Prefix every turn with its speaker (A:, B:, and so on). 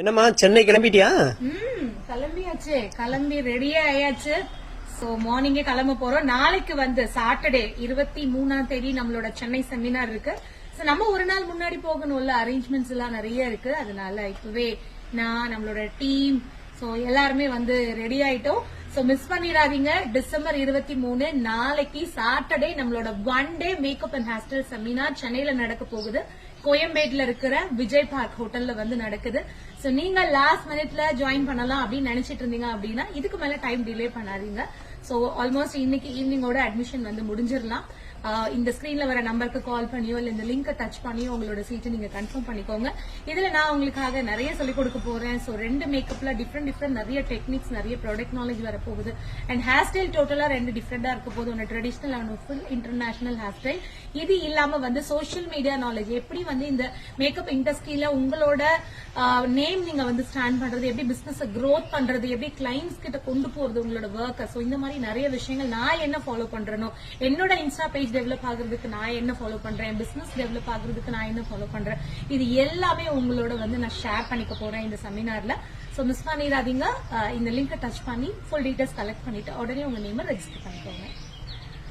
A: என்னம்மா சென்னை கிளம்பிட்டியா?
B: கிளம்பியாச்சு. கிளம்பி ரெடியே ஆயாச்சு. சோ மார்னிங்கே கிளம்ப போறோம். நாளைக்கு வந்து சாட்டர்டே இருபத்தி மூணாம் தேதி நம்மளோட சென்னை செமினார் இருக்கு. சோ நம்ம ஒரு நாள் முன்னாடி போகணும்ல அரேஞ்ச்மெண்ட்ஸ் எல்லாம் நிறைய இருக்கு. அதனால இப்பவே நான் நம்மளோட டீம் சோ எல்லாருமே வந்து ரெடி ஆயிட்டோம். சோ மிஸ் பண்ணிடாதீங்க. டிசம்பர் இருபத்தி மூணு நாளைக்கு சாட்டர்டே நம்மளோட one day makeup and hair style seminar சென்னையில நடக்க போகுது. கோயம்பேட்ல இருக்கிற விஜய் பார்க் ஹோட்டல்ல வந்து நடக்குது. சோ நீங்க லாஸ்ட் மினிட்ல ஜாயின் பண்ணலாம் அப்படின்னு நினைச்சிட்டு இருந்தீங்க அப்படின்னா இதுக்கு மேல டைம் டிலே பண்ணாதீங்க. சோ ஆல்மோஸ்ட் இன்னைக்கு ஈவினிங்கோட அட்மிஷன் வந்து முடிஞ்சிடலாம். இந்த ஸ்கிரீன்ல வர நம்பருக்கு கால் பண்ணியோ இல்ல இந்த லிங்கை டச் பண்ணியோ உங்களோட சீட்டை நீங்க கன்ஃபார்ம் பண்ணிக்கோங்க. இதுல நான் உங்களுக்காக நிறைய சொல்லிக் கொடுக்க போறேன். சோ ரெண்டு மேக்கப்ல டிஃப்ரெண்ட் டிஃப்ரெண்ட் நிறைய டெக்னிக்ஸ் நிறைய ப்ராடக்ட் நாலேஜ் வர போகுது அண்ட் ஹேர் ஸ்டைல் டோட்டலா ரெண்டு டிஃப்ரெண்டா இருக்க போகுது. ஒன்று traditional and full international hair style இது இல்லாம வந்து சோஷியல் மீடியா நாலேஜ் எப்படி வந்து இந்த மேக்கப் இண்டஸ்ட்ரியில உங்களோட நேம் நீங்க வந்து ஸ்டாண்ட் பண்றது எப்படி பிசினஸ் க்ரோத் பண்றது எப்படி கிளைண்ட்ஸ் கிட்ட கொண்டு போறது உங்களோட ஒர்க் ஸோ இந்த மாதிரி நிறைய விஷயங்கள் நான் என்ன ஃபாலோ பண்றேனோ என்னோட இன்ஸ்டா பேஜ் டெவலப் ஆகுறதுக்கு நான் என்ன ஃபாலோ பண்றேன்? பிசினஸ் டெவலப் ஆகுறதுக்கு நான் என்ன ஃபாலோ பண்றேன்? இது எல்லாமே உங்களோட வந்து நான் ஷேர் பண்ணிக்க போறேன் இந்த செமினார்ல சோ மிஸ் பண்ணிடாதீங்க இந்த லிங்கை டச் பண்ணி ஃபுல் டீட்டெயில்ஸ் கலெக்ட் பண்ணிட்டு உடனே உங்க நேம ரெஜிஸ்டர் பண்ணிக்கோங்க.